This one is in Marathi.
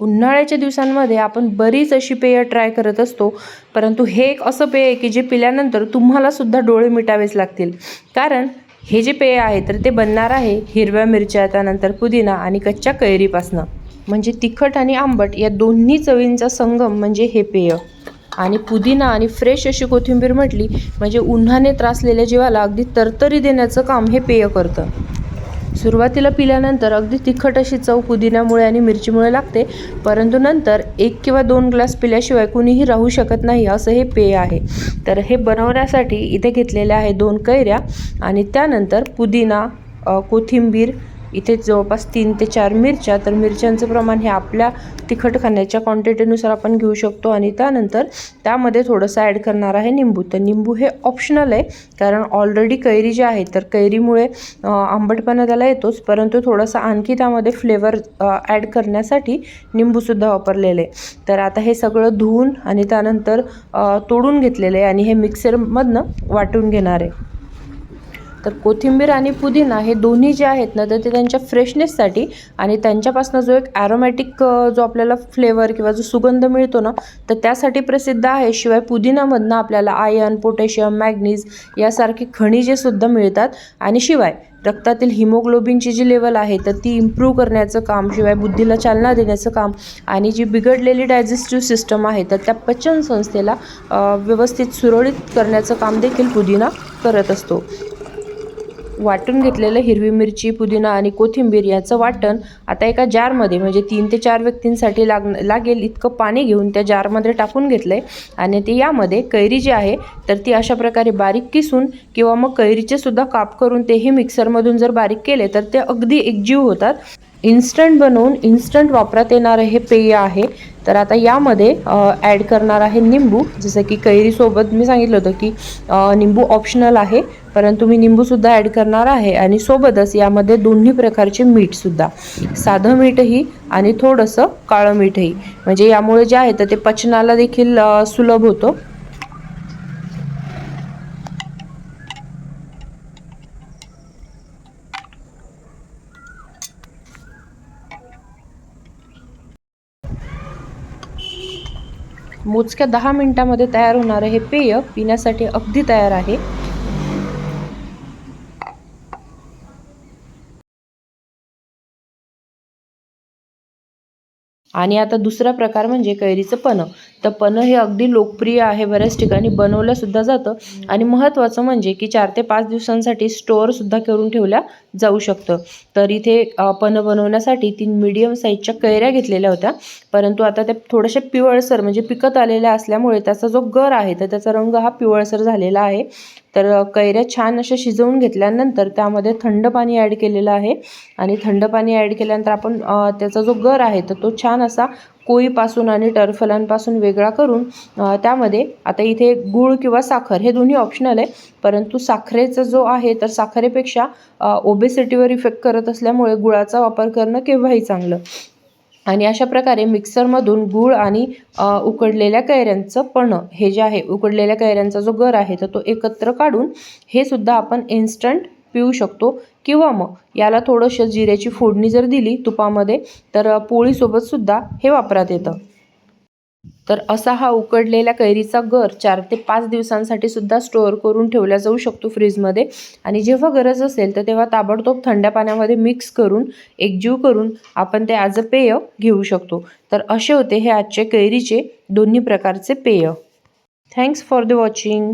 उन्हाळ्याच्या दिवसांमध्ये आपण बरीच अशी पेय ट्राय करत असतो. परंतु हे एक असं पेय आहे की जे पिल्यानंतर तुम्हाला सुद्धा डोळे मिटावेच लागतील. कारण हे जे पेय आहे तर ते बनणार आहे हिरव्या मिरच्या त्यानंतर पुदिना आणि कच्च्या कैरीपासनं. म्हणजे तिखट आणि आंबट या दोन्ही चवींचा संगम म्हणजे हे पेय. आणि पुदिना आणि फ्रेश अशी कोथिंबीर म्हटली म्हणजे उन्हाने त्रासलेल्या जीवाला अगदी तरतरी देण्याचं काम हे पेय करतं. सुरुवातीला पिल्यानंतर अगदी तिखट अशी चव पुदिन्यामुळे आणि मिरचीमुळे लागते परंतु नंतर एक किंवा दोन ग्लास पिल्याशिवाय कुणीही राहू शकत नाही असं हे पेय आहे. तर हे बनवण्यासाठी इथे घेतलेल्या आहे दोन कैऱ्या आणि त्यानंतर पुदिना कोथिंबीर इथे जवळपास तीन ते चार मिरच्या तर मिरच्यांचं प्रमाण हे आपल्या तिखट खाण्याच्या क्वांटिटीनुसार आपण घेऊ शकतो आणि त्यानंतर त्यामध्ये थोडंसं ॲड करणार आहे निंबू. तर निंबू हे ऑप्शनल आहे कारण ऑलरेडी कैरी जी आहे तर कैरीमुळे आंबटपणा त्याला येतोच परंतु थोडंसं आणखी त्यामध्ये फ्लेवर ॲड करण्यासाठी निंबूसुद्धा वापरलेले आहे. तर आता हे सगळं धुवून आणि त्यानंतर तोडून घेतलेलं आहे आणि हे मिक्सरमधनं वाटून घेणार आहे. तर कोथिंबीर आणि पुदिना हे दोन्ही जे आहेत ना तर ते त्यांच्या फ्रेशनेससाठी आणि त्यांच्यापासून जो एक ॲरोमॅटिक जो आपल्याला फ्लेवर किंवा जो सुगंध मिळतो ना तर त्यासाठी प्रसिद्ध आहे. शिवाय पुदिनामधनं आपल्याला आयर्न पोटॅशियम मॅग्नीज यासारखी खनिजेसुद्धा मिळतात. आणि शिवाय रक्तातील हिमोग्लोबिनची जी लेवल आहे तर ती इम्प्रूव्ह करण्याचं काम शिवाय बुद्धीला चालना देण्याचं काम आणि जी बिघडलेली डायजेस्टिव्ह सिस्टम आहे तर त्या पचन संस्थेला व्यवस्थित सुरळीत करण्याचं काम देखील पुदिना करत असतो. वाटून घेतलेलं हिरवी मिरची पुदिना आणि कोथिंबीर याचं वाटण आता एका जारमध्ये म्हणजे तीन ते चार व्यक्तींसाठी लाग लागेल इतकं पाणी घेऊन त्या जारमध्ये टाकून घेतलं आहे आणि ते यामध्ये कैरी जी आहे तर ती अशा प्रकारे बारीक किसून किंवा मग कैरीचे सुद्धा काप करून तेही मिक्सरमधून जर बारीक केले तर ते अगदी एकजीव होतात. इन्स्टंट बनवून इन्स्टंट वापरात येणारं हे पेय आहे. तर आता यामध्ये ॲड करणार आहे निंबू. जसं की कैरीसोबत मी सांगितलं होतं की निंबू ऑप्शनल आहे. परंतु मी निंबूसुद्धा ॲड करणार आहे आणि सोबतच यामध्ये दोन्ही प्रकारचे मीठसुद्धा साधं मीठही आणि थोडंसं काळं मीठही म्हणजे यामुळे जे आहे तर ते पचनाला देखील सुलभ होतो. मोजक्या दहा मिनिटामध्ये तयार होणारं हे पेय पिण्यासाठी अगदी तयार आहे. आणि आता दुसरा प्रकार म्हणजे कैरीचं पनं तर पनं हे अगदी लोकप्रिय आहे बऱ्याच ठिकाणी. बनवलंसुद्धा जातं. आणि महत्त्वाचं म्हणजे की चार ते पाच दिवसांसाठी स्टोअरसुद्धा करून ठेवल्या जाऊ शकतं. तर इथे अ, पनं बनवण्यासाठी तीन मीडियम साईजच्या कैऱ्या घेतलेल्या होत्या. परंतु आता त्या थोड्याशा पिवळसर म्हणजे पिकत आलेल्या असल्यामुळे त्याचा जो गर आहे तर त्याचा रंग हा पिवळसर झालेला आहे. तर कैऱ्या छान अशा शिजवून घेतल्यानंतर त्यामध्ये थंड पाणी ॲड केलेलं आहे. आणि थंड पाणी ॲड केल्यानंतर आपण त्याचा जो गर आहे तर तो छान असा कोळीपासून आणि टरफलांपासून वेगळा करून त्यामध्ये आता इथे गूळ किंवा साखर हे दोन्ही ऑप्शनल आहे. परंतु साखरेचा जो आहे तर साखरेपेक्षा ओबेसिटीवर इफेक्ट करत असल्यामुळे गुळाचा वापर करणं केव्हाही चांगलं. आणि अशा प्रकारे मिक्सरमधून गूळ आणि उकडलेल्या कैऱ्यांचं पणं हे जे आहे उकडलेल्या कैऱ्यांचा जो गर आहे तर तो एकत्र काढून हे सुद्धा आपण इन्स्टंट पिऊ शकतो. किंवा मग याला थोडंसं जिऱ्याची फोडणी जर दिली तुपामध्ये तर पोळीसोबतसुद्धा हे वापरात येतं. तर असा हा उकडलेल्या कैरीचा गर चार ते पाच दिवसांसाठी सुद्धा स्टोअर करून ठेवला जाऊ शकतो फ्रीजमध्ये. आणि जेव्हा गरज असेल तर तेव्हा ताबडतोब थंड पाण्यामध्ये मिक्स करून एकजीव करून आपण ते ॲज अ पेय घेऊ शकतो. तर असे होते हे आजचे कैरीचे दोन्ही प्रकारचे पेय. Thanks for the watching.